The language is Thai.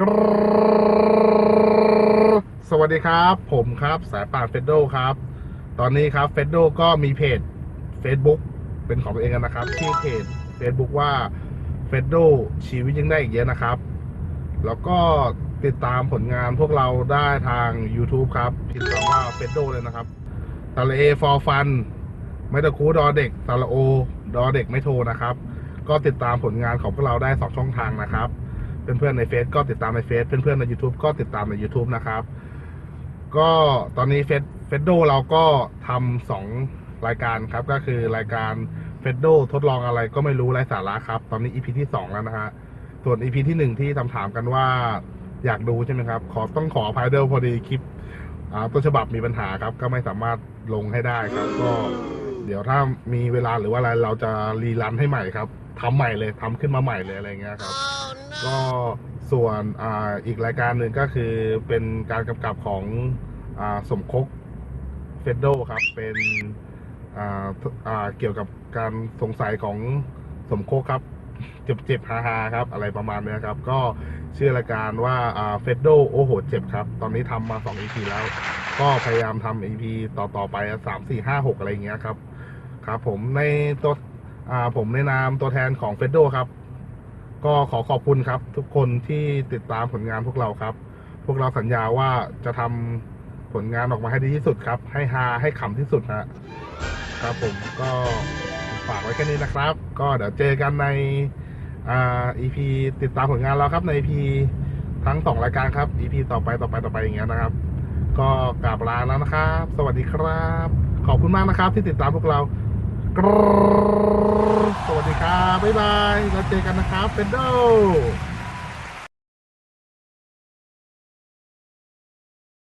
สวัสดีครับ ผมครับสายป่านเฟดโดครับ ตอนนี้ครับเฟดโดก็มีเพจ Facebook เป็นของตัวเองกันนะครับที่เพจ Facebook ว่าเฟดโดชีวิตยังได้อีกเยอะนะครับ แล้วก็ติดตามผลงานพวกเราได้ทาง YouTube ครับพิมพ์คำว่าเฟดโดเลยนะครับตะเลเอฟอร์ฟันไม่ตะคูดอเด็กตะละโอ ดอเด็กไม่โทรนะครับ ก็ติดตามผลงานของพวกเราได้สองช่องทางนะครับ เพื่อนๆในเฟซก็ติดตามในเฟซเพื่อนๆใน YouTube ก็ติดตามใน YouTube นะครับ ก็ตอนนี้เฟซเฟซโดเราก็ทำสองรายการครับ ก็คือรายการเฟซโดทดลองอะไรก็ไม่รู้ไร้สาระครับ ตอนนี้ EP ที่สองแล้วนะฮะส่วน EP ที่หนึ่งที่ทำถามกันว่าอยากดูใช่ไหมครับ ขอต้องขออภัยเดิมพอดีคลิปต้นฉบับมีปัญหาครับ ก็ไม่สามารถลงให้ได้ครับ ก็เดี๋ยวถ้ามีเวลาหรือว่าอะไรเราจะรีรันให้ใหม่ครับทำใหม่เลยทำขึ้นมาใหม่เลยอะไรเงี้ยครับ ก็ส่วนอ่าอีกรายการหนึ่งก็คือเป็นการกำกับของอ่าสมคกเฟดโดครับเป็นอ่าอ่าเกี่ยวกับการสงสัยของสมคกครับ เจ็บเจ็บฮาฮาครับ อะไรประมาณเนี้ยครับ ก็ชื่อรายการว่าอ่าเฟดโดโอ้โหเจ็บครับ ตอนนี้ทำมาสอง EP แล้ว ก็พยายามทำ EP ต่อต่อไปสามสี่ห้าหกอะไรอย่างเงี้ยครับ ครับผมในตัวอ่าผมในนามตัวแทนของเฟดโดครับ ก็ขอขอบคุณครับ ทุกคนที่ติดตามผลงานพวกเราครับ พวกเราสัญญาว่าจะทำผลงานออกมาให้ดีที่สุดครับ ให้ฮาให้ขำที่สุดฮะครับผมก็ฝากไว้แค่นี้นะครับ ก็เดี๋ยวเจอกันในอ่า EP ติดตามผลงานเราครับใน EP ทั้งสองรายการครับ EP ต่อไปต่อไปต่อไปอย่างเงี้ยนะครับ ก็กราบลาแล้วนะครับ สวัสดีครับ ขอบคุณมากนะครับที่ติดตามพวกเรา สวัสดีครับ บ๊ายบายแล้วเจอกันนะครับเฟนโด